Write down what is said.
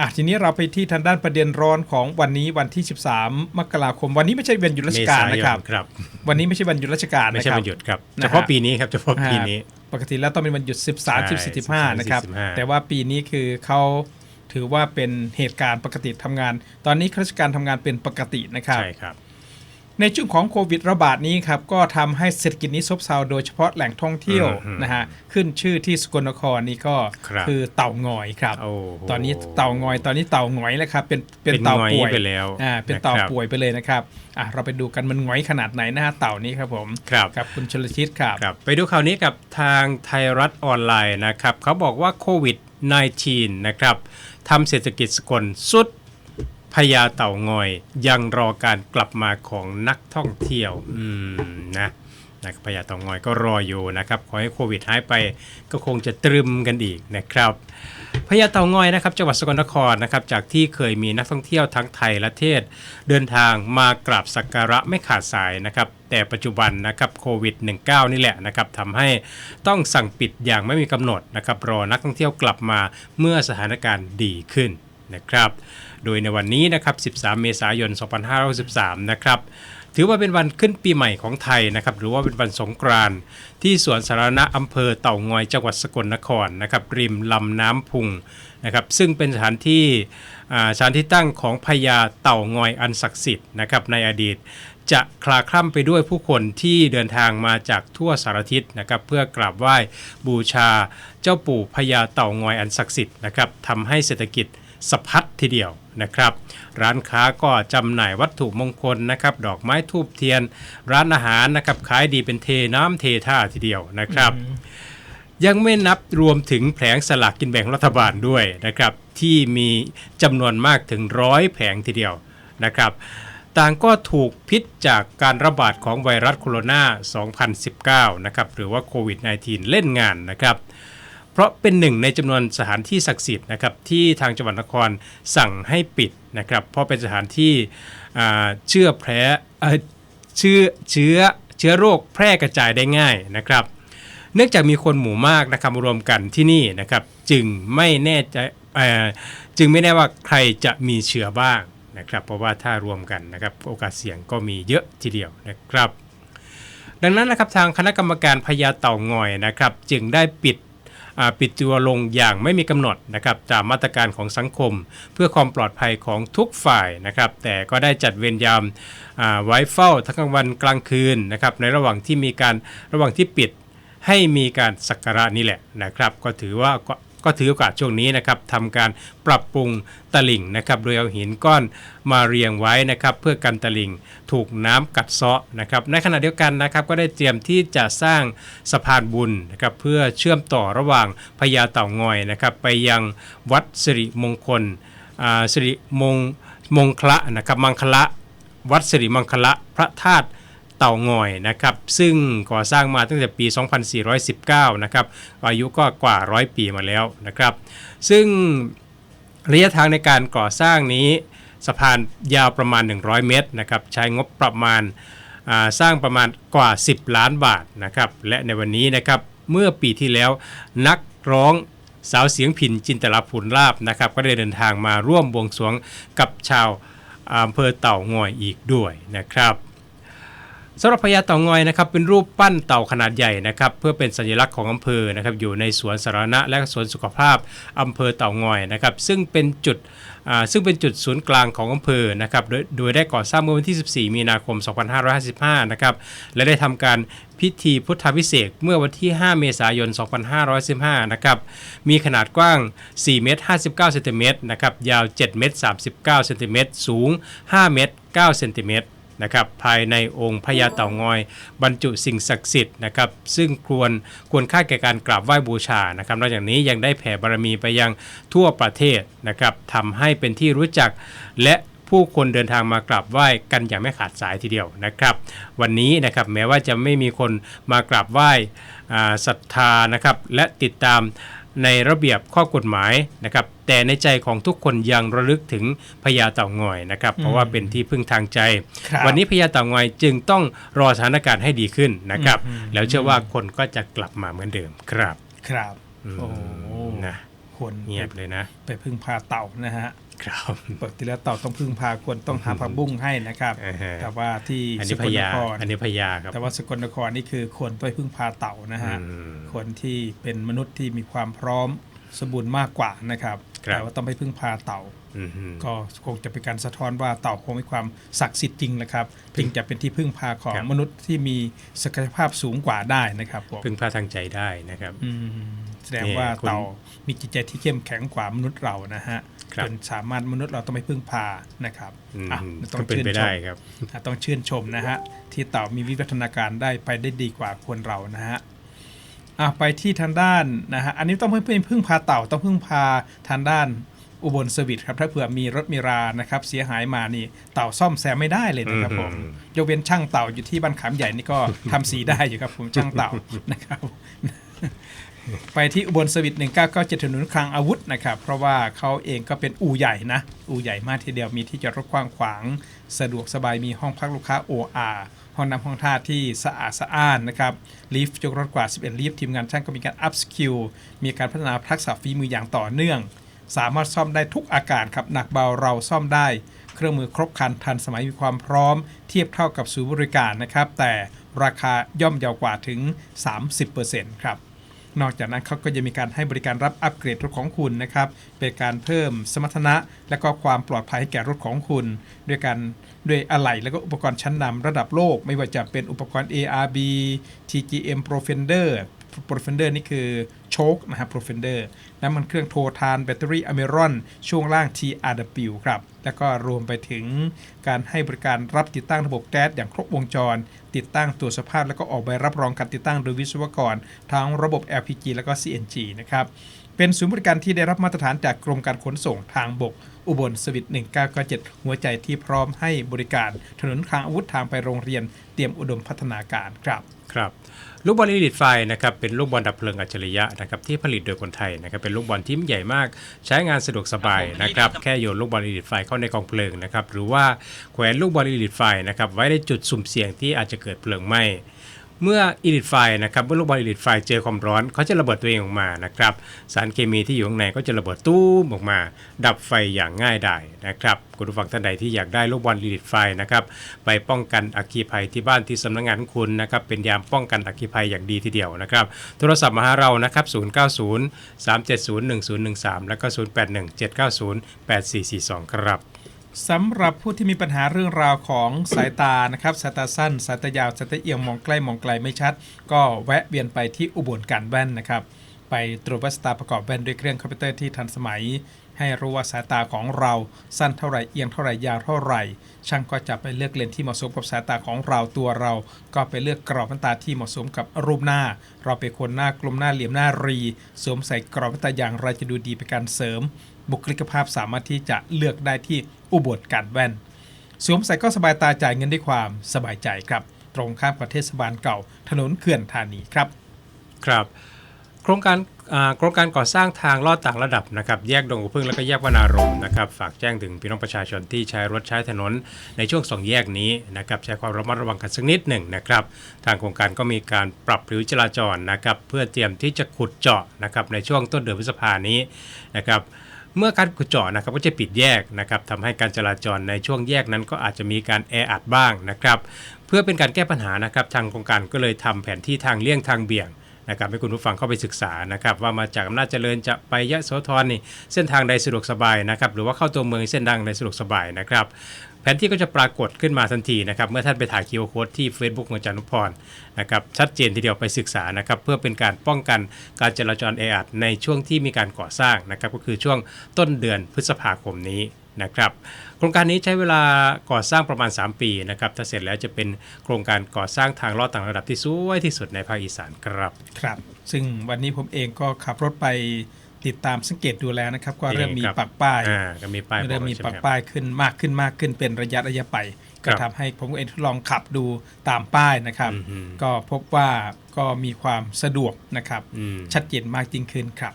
อะทีนี้เราไปที่ทางด้านประเด็นร้อนของวันนี้วันที่ 13 มกราคม วันนี้ไม่ใช่วันหยุดราชการนะครับเมษายครับ วันนี้ไม่ใช่วันหยุดราชการไม่นะใช่ครับวันหยุดครับนะฮะเฉพาะปีนี้ครับเฉพาะปีนี้ ปกติแล้วต้องเป็นวันหยุด 13ใช่14 15นะครับ15แต่ว่าปีนี้คือเขาถือว่าเป็นเหตุการณ์ปกติทำงาน ตอนนี้ข้าราชการทำงานเป็นปกตินะครับใช่ครับ ในช่วงของโควิดระบาดนี้ครับก็ทำให้เศรษฐกิจนี้ซบเซาโดยเฉพาะแหล่งท่องเที่ยวอืมนะฮะขึ้นชื่อที่สกลนครนี่ก็ครับคือเต่างอยครับโอ้โหตอนนี้เต่างอย ตอนนี้เต่าหงอยแล้วครับเป็นเป็นเป็นเต่าหงอยป่วยไปแล้วอ่าเป็นเต่านะครับป่วยไปเลยนะครับอะเราไปดูกันมันหงอยขนาดไหนนะฮะเต่านี้ครับผมครับกับคุณชลชิตครับครับไปดูข่าวนี้กับทางไทยรัฐออนไลน์นะครับเขาบอกว่าโควิด -19 นะครับทำเศรษฐกิจสกลสุด พญาเต่างอยยังรอการกลับมาของนักท่องเที่ยว อืมนะนะพญาเต่างอยก็รออยู่นะครับ ขอให้โควิดหายไปก็คงจะตรึมกันอีกนะครับพญาเต่างอยนะครับจังหวัดสกลนครนะครับจากที่เคยมีนักท่องเที่ยวทั้งไทยและเทศ เดินทางมากราบสักการะไม่ขาดสายนะครับแต่ปัจจุบันนะครับโควิด -19 นี่แหละนะครับทำให้ต้องสั่งปิดอย่างไม่มีกำหนดนะครับรอนักท่องเที่ยวกลับมาเมื่อสถานการณ์ดีขึ้น นะครับ โดยในวันนี้นะครับ 13 เมษายน 2563 นะครับ ถือว่าเป็นวันขึ้นปีใหม่ของไทยนะครับ หรือว่าเป็นวันสงกรานต์ที่สวนสาธารณะอำเภอเต่างอยจังหวัดสกลนครนะครับ ริมลำน้ำพุงนะครับ ซึ่งเป็นสถานที่อาสถานที่ตั้งของพญาเต่างอยอันศักดิ์สิทธิ์นะครับในอดีตจะคลาคล่ำไปด้วยผู้คนที่เดินทางมาจากทั่วสารทิศนะครับเพื่อกราบไหว้บูชาเจ้าปู่พญาเต่างอยอันศักดิ์สิทธิ์นะครับทำให้เศรษฐกิจ สะพัดทีเดียวนะครับ ร้านค้าก็จำหน่ายวัตถุมงคลนะครับ ดอกไม้ทูบเทียน ร้านอาหารนะครับขายดีเป็นเทน้ำเทท่าทีเดียวนะครับยังไม่นับรวมถึงแผงสลากกินแบ่งรัฐบาลด้วยนะครับ ที่มีจำนวนมากถึงร้อยแผงทีเดียวนะครับ ต่างก็ถูกพิษจากการระบาดของไวรัสโคโรนา 2019 นะครับ หรือว่าโควิด -19 เล่นงานนะครับเพ ราะเป็นหนึ่งในจำนวนสถานที่ศักดิ์สิทธิ์นะครับที่ทางจังหวัดนครสั่งให้ปิดนะครับเพราะเป็นสถานที่เชื่อแพร่เชื้อเชื้อเชื้อโรคแพร่กระจายได้ง่ายนะครับ เนื่องจากมีคนหมู่มากนะครับรวมกันที่นี่นะครับจึงไม่แน่ใจจึงไม่แน่ว่าใครจะมีเชื้อบ้างนะครับเพราะว่าถ้ารวมกันนะครับโอกาสเสี่ยงก็มีเยอะทีเดียวนะครับ ดังนั้นนะครับทางคณะกรรมการพญาเต่างอยนะครับ จึงได้ปิด ปิดตัวลงอย่างไม่มีกำหนดนะครับตามมาตรการของสังคม เพื่อความปลอดภัยของทุกฝ่ายนะครับแต่ก็ได้จัดเวรยามไว้เฝ้าทั้งกลางวันกลางคืนนะครับในระหว่างที่มีการระหว่างที่ปิดให้มีการสักการะนี่แหละนะครับ ก็ถือว่า ก็ถือโอกาสช่วงนี้นะครับทำการปรับปรุงตลิ่งนะครับโดยเอาหินก้อนมาเรียงไว้นะครับเพื่อกันตลิ่งถูกน้ำกัดเซาะนะครับในขณะเดียวกันนะครับก็ได้เตรียมที่จะสร้างสะพานบุญนะครับเพื่อเชื่อมต่อระหว่างพญาเต่างอยนะครับไปยังวัดสิริมงคลอ่าสิริมงมงคละนะครับมังคละ วัดสิริมังคละพระธาตุ เต่างอยนะครับซึ่งก่อสร้างมาตั้งแต่ปี 2419 นะครับอายุก็กว่าร้อยปีมาแล้วนะครับซึ่งระยะทางในการก่อสร้างนี้สะพานยาวประมาณ 100 เมตรนะครับใช้งบประมาณาสร้างประมาณกว่า 10 ล้านบาทนะครับและในวันนี้นะครับเมื่อปีที่แล้วนักร้องสาวเสียงพินจินตลาภูลลาบนะครับ ก็ได้เดินทางมาร่วมบวงสรวงกับชาวอำเภอเต่างอยอีกด้วยนะครับ สำหรับพญาเต่างอยนะครับเป็นรูปปั้นเต่าขนาดใหญ่นะครับเพื่อเป็นสัญลักษณ์ของอำเภอนะครับอยู่ในสวนสาธารณะและสวนสุขภาพอำเภอเต่างอยนะครับซึ่งเป็นจุดซึ่งเป็นจุดศูนย์กลางของอำเภอนะครับโดยโดยได้ก่อสร้างเมื่อวันที่ 14 มีนาคม 2555 นะครับและได้ทำการพิธีพุทธวิเศษเมื่อวันที่ 5 เมษายน 2515 นะครับ มีขนาดกว้าง 4 เมตร 59 เซนติเมตรนะครับ ยาว 7 เมตร 39 เซนติเมตร สูง 5 เมตร 9 เซนติเมตร นะครับภายในองค์พญาเต่างอย บรรจุสิ่งศักดิ์สิทธิ์นะครับซึ่งควรควรค่าแก่การกราบไหว้บูชานะครับนอกจากนี้ยังได้แผ่บารมีไปยังทั่วประเทศนะครับทำให้เป็นที่รู้จักและผู้คนเดินทางมากราบไหว้กันอย่างไม่ขาดสายทีเดียวนะครับ วันนี้นะครับแม้ว่าจะไม่มีคนมากราบไหว้ศรัทธานะครับและติดตาม ในระเบียบข้อกฎหมายนะครับแต่ในใจของทุกคนยังระลึกถึงพญาเต่างอยนะครับเพราะว่าเป็นที่พึ่งทางใจครับวันนี้พญาเต่างอยจึงต้องรอสถานการณ์ให้ดีขึ้นนะครับ แล้วเชื่อว่าคนก็จะกลับมาเหมือนเดิมครับครับอืมโอ้นะโหคนเงียบเลยนะ ไปพึ่งพาเต่านะฮะ ครับปกติแล้วเต่าต้องพึ่งพาคนต้องหาผักบุ้งให้นะครับอ่าฮะแต่ว่าที่อันสนี้กพลนญาครอันนี้พญาครับ แต่ว่าสกลนครนี่คือคนต้องไปพึ่งพาเต่านะฮะอืมคนที่เป็นมนุษย์ที่มีความพร้อมสมบูรณ์มากกว่านะครับครับแต่ว่าต้องไปพึ่งพาเต่าอืมก็คงจะเป็นการสะท้อนว่าเต่าคงมีความศักดิ์สิทธิ์จริงนะครับจึงจะเป็นที่พึ่งพาของครับมนุษย์ที่มีศักยภาพสูงกว่าได้นะครับผมพึ่งพาทางใจได้นะครับอืมแสดงว่านี่คุณเต่า มีจิตใจที่เข้มแข็งกว่ามนุษย์เรานะฮะครับจนสามารถมนุษย์เราต้องไปพึ่งพานะครับอืมอะต้อก็งเป็นชื่นไปชได้มครับอะต้องชื่นชมนะฮะที่เต่ามีวิวัฒนาการได้ไปได้ดีกว่าคนเรานะฮะอะไปที่ทางด้านนะฮะอันนี้ต้องเพิ่งพึ่งพาเต่าต้องพึ่งพาทางด้านอุบลสวิตครับถ้าเผื่อมีรถมีรานะครับเสียหายมานี่เต่าซ่อมแซมไม่ได้เลยนะครับผมอืมยกเว้นช่างเต่าอยู่ที่บ้านขามใหญ่นี่ก็ทำสีได้อยู่ครับผมช่างเต่านะครับ ไปที่อุบลสวิต1997ถนนคลังอาวุธนะครับ เพราะว่าเขาเองก็เป็นอู่ใหญ่นะ อู่ใหญ่มากทีเดียวมีที่จอดรถกว้างขวาง สะดวกสบายมีห้องพักลูกค้า OR ห้องน้ำห้องท่าที่สะอาดสะอ้านนะครับลิฟต์ยกรถกว่า 11ลิฟต์ทีมงานช่างก็มีการอัพสกิลมีการพัฒนาทักษะฝีมืออย่างต่อเนื่อง สามารถซ่อมได้ทุกอาการครับหนักเบาเราซ่อมได้ เครื่องมือครบครันทันสมัยมีความพร้อม เทียบเท่ากับศูนย์บริการนะครับแต่ราคาย่อมเยาวกว่าถึง 30%ครับ นอกจากนั้นเขาก็จะมีการให้บริการรับอัปเกรดรถของคุณนะครับ เป็นการเพิ่มสมรรถนะ และก็ความปลอดภัยให้แก่รถของคุณ ด้วยการด้วยอะไหล่และก็อุปกรณ์ชั้นนำระดับโลก ไม่ว่าจะเป็นอุปกรณ์ ARB TGM Profender โปรเฟนเดอร์นี่คือโชคนะครับโปรเฟนเดอร์น้ำมันเครื่องโททานแบตเตอรี่อเมรอนช่วงล่าง TRW ครับ แล้วก็รวมไปถึงการให้บริการรับติดตั้งระบบแก๊สอย่างครบวงจร ติดตั้งตัวสภาพ แล้วก็ออกใบรับรองการติดตั้งโดยวิศวกร ทั้งระบบ LPG แล้วก็ CNG นะครับ เป็นศูนย์บริการที่ได้รับมาตรฐานจากกรมการขนส่งทางบก อุบลสวิต1997 หัวใจที่พร้อมให้บริการ ถนนคลางอาวุธทางไปโรงเรียน เตรียมอุดมพัฒนาการครับครับลูกบอลอีลิทไฟนะครับเป็นลูกบอลดับเพลิงอัจฉริยะนะครับที่ผลิตโดยคนไทยนะครับเป็นลูกบอลที่ใหญ่มาก ใช้งานสะดวกสบายนะครับแค่โยนลูกบอลอีลิทไฟเข้าในกองเพลิงนะครับหรือว่าแขวนลูกบอลอีลิทไฟนะครับไว้ในจุดสุ่มเสี่ยงที่อาจจะเกิดเพลิงไหม้ เมื่ออีลิทไฟนะครับเมื่อลูกบอลอีลิทไฟเจอความร้อนเขาจะระเบิดตัวเองออกมานะครับสารเคมีที่อยู่ข้างในก็จะระเบิดตู้มออกมา ดับไฟอย่างง่ายดายนะครับคุณผู้ฟังท่านใดที่อยากได้ลูกบอลอีลิทไฟนะครับไปป้องกันอัคคีภัยที่บ้านที่สำนักงานคุณนะครับเป็นยามป้องกันอัคคีภัยอย่างดีทีเดียวนะครับโทรศัพท์มาหาเรานะครับ 090 370 1013 แล้วก็ 081 790 8442 ครับ สำหรับผู้ที่มีปัญหาเรื่องราวของสายตานะครับสายตาสั้นสายตายาวสายตาเอียงมองใกล้มองไกลไม่ชัด ก็แวะเวียนไปที่อุบลการแว่นนะครับ ไปตรวจวัดสตาประกอบแว่นด้วยเครื่องคอมพิวเตอร์ที่ทันสมัยให้รู้ว่าสายตาของเราสั้นเท่าไหร่เอียงเท่าไหร่ยาวเท่าไหร่ ช่างก็จะไปเลือกเลนส์ที่เหมาะสมกับสายตาของเราตัวเรา ก็ไปเลือกกรอบแว่นตาที่เหมาะสมกับรูปหน้า เราเป็นคนหน้ากลมหน้าเหลี่ยมหน้ารีสวมใส่กรอบแว่นตาอย่างไรจะดูดีเป็นการเสริม บุคลิกภาพสามารถที่จะเลือกได้ที่อุบลการแว่น สวมใส่ก็สบายตาจ่ายเงินด้วยความสบายใจครับ ตรงข้ามกับเทศบาลเก่า ถนนเขื่อนธานีครับ ครับ โครงการโครงการก่อสร้างทางลอดต่างระดับนะครับแยกดงหัวพึ่งแล้วก็แยกวนารมณ์นะครับฝากแจ้งถึงพี่น้องประชาชนที่ใช้รถใช้ถนนในช่วงสองแยกนี้นะครับใช้ความระมัดระวังกันสักนิดหนึ่งนะครับทางโครงการก็มีการปรับผิวจราจรนะครับเพื่อเตรียมที่จะขุดเจาะนะครับในช่วงต้นเดือนพฤษภานี้นะครับเมื่อการขุดเจาะนะครับก็จะปิดแยกนะครับทำให้การจราจรในช่วงแยกนั้นก็อาจจะมีการแออัดบ้างนะครับเพื่อเป็นการแก้ปัญหานะครับทางโครงการก็เลยทำแผนที่ทางเลี่ยงทางเบี่ยง นะครับให้คุณผู้ฟังเข้าไปศึกษานะครับว่ามาจากอำนาจเจริญจะไปยะโสธรนี่เส้นทางใดสะดวกสบายนะครับหรือว่าเข้าตัวเมืองเส้นทางใดสะดวกสบายนะครับแผนที่ก็จะปรากฏขึ้นมาทันทีนะครับเมื่อท่านไปถ่ายคิวโค้ดที่ Facebook ของอาจารย์นุพรนะครับชัดเจนทีเดียวไปศึกษานะครับเพื่อเป็นการป้องกันการจราจรแออัดในช่วงที่มีการก่อสร้างนะครับก็คือช่วงต้นเดือนพฤษภาคมนี้ นะครับโครงการนี้ใช้เวลาก่อสร้างประมาณ 3 ปีนะครับถ้าเสร็จแล้วจะเป็นโครงการก่อสร้างทางลอดต่างระดับที่สวยที่สุดในภาคอีสานครับครับ ซึ่งวันนี้ผมเองก็ขับรถไปติดตามสังเกตดูแล้วนะครับก็เริ่มมีครับปักป้ายอ่าก็มีป้ายบอเริ่มกมีใช่ไหปักครับป้ายขึ้นมากขึ้นมากขึ้นเป็นระยะระยะไปครัก็บทำให้ผมเองทดลองขับดูตามป้ายนะครับอืมก็พบว่าก็มีความสะดวกนะครับอืมชัดเจนมากยิ่งขึ้นครับ